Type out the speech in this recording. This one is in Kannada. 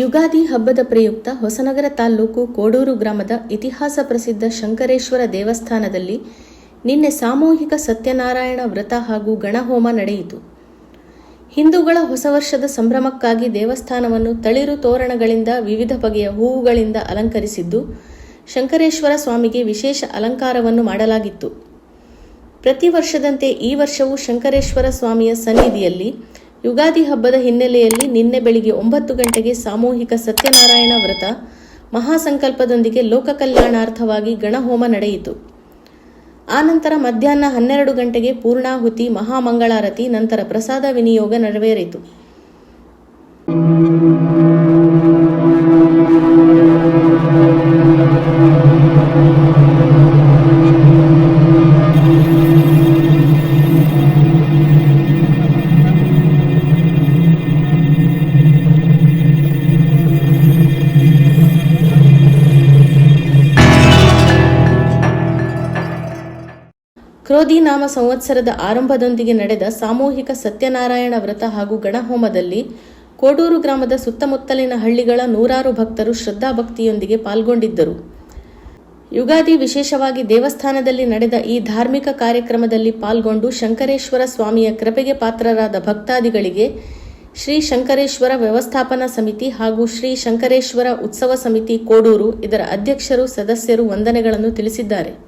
ಯುಗಾದಿ ಹಬ್ಬದ ಪ್ರಯುಕ್ತ ಹೊಸನಗರ ತಾಲ್ಲೂಕು ಕೋಡೂರು ಗ್ರಾಮದ ಇತಿಹಾಸ ಪ್ರಸಿದ್ಧ ಶಂಕರೇಶ್ವರ ದೇವಸ್ಥಾನದಲ್ಲಿ ನಿನ್ನೆ ಸಾಮೂಹಿಕ ಸತ್ಯನಾರಾಯಣ ವ್ರತ ಹಾಗೂ ಗಣಹೋಮ ನಡೆಯಿತು. ಹಿಂದೂಗಳ ಹೊಸ ವರ್ಷದ ಸಂಭ್ರಮಕ್ಕಾಗಿ ದೇವಸ್ಥಾನವನ್ನು ತಳಿರು ತೋರಣಗಳಿಂದ ವಿವಿಧ ಬಗೆಯ ಹೂವುಗಳಿಂದ ಅಲಂಕರಿಸಿದ್ದು, ಶಂಕರೇಶ್ವರ ಸ್ವಾಮಿಗೆ ವಿಶೇಷ ಅಲಂಕಾರವನ್ನು ಮಾಡಲಾಗಿತ್ತು. ಪ್ರತಿ ವರ್ಷದಂತೆ ಈ ವರ್ಷವೂ ಶಂಕರೇಶ್ವರ ಸ್ವಾಮಿಯ ಸನ್ನಿಧಿಯಲ್ಲಿ ಯುಗಾದಿ ಹಬ್ಬದ ಹಿನ್ನೆಲೆಯಲ್ಲಿ ನಿನ್ನೆ ಬೆಳಿಗ್ಗೆ ಒಂಬತ್ತು ಗಂಟೆಗೆ ಸಾಮೂಹಿಕ ಸತ್ಯನಾರಾಯಣ ವ್ರತ ಮಹಾಸಂಕಲ್ಪದೊಂದಿಗೆ ಲೋಕ ಕಲ್ಯಾಣಾರ್ಥವಾಗಿ ಗಣಹೋಮ ನಡೆಯಿತು. ಆನಂತರ ಮಧ್ಯಾಹ್ನ ಹನ್ನೆರಡು ಗಂಟೆಗೆ ಪೂರ್ಣಾಹುತಿ, ಮಹಾಮಂಗಳಾರತಿ, ನಂತರ ಪ್ರಸಾದ ವಿನಿಯೋಗ ನೆರವೇರಿತು. ಕ್ರೋಧಿ ನಾಮ ಸಂವತ್ಸರದ ಆರಂಭದೊಂದಿಗೆ ನಡೆದ ಸಾಮೂಹಿಕ ಸತ್ಯನಾರಾಯಣ ವ್ರತ ಹಾಗೂ ಗಣಹೋಮದಲ್ಲಿ ಕೋಡೂರು ಗ್ರಾಮದ ಸುತ್ತಮುತ್ತಲಿನ ಹಳ್ಳಿಗಳ ನೂರಾರು ಭಕ್ತರು ಶ್ರದ್ಧಾಭಕ್ತಿಯೊಂದಿಗೆ ಪಾಲ್ಗೊಂಡಿದ್ದರು. ಯುಗಾದಿ ವಿಶೇಷವಾಗಿ ದೇವಸ್ಥಾನದಲ್ಲಿ ನಡೆದ ಈ ಧಾರ್ಮಿಕ ಕಾರ್ಯಕ್ರಮದಲ್ಲಿ ಪಾಲ್ಗೊಂಡು ಶಂಕರೇಶ್ವರ ಸ್ವಾಮಿಯ ಕೃಪೆಗೆ ಪಾತ್ರರಾದ ಭಕ್ತಾದಿಗಳಿಗೆ ಶ್ರೀ ಶಂಕರೇಶ್ವರ ವ್ಯವಸ್ಥಾಪನಾ ಸಮಿತಿ ಹಾಗೂ ಶ್ರೀ ಶಂಕರೇಶ್ವರ ಉತ್ಸವ ಸಮಿತಿ ಕೋಡೂರು ಇದರ ಅಧ್ಯಕ್ಷರು, ಸದಸ್ಯರು, ವಂದನೆಗಳನ್ನು ತಿಳಿಸಿದ್ದಾರೆ.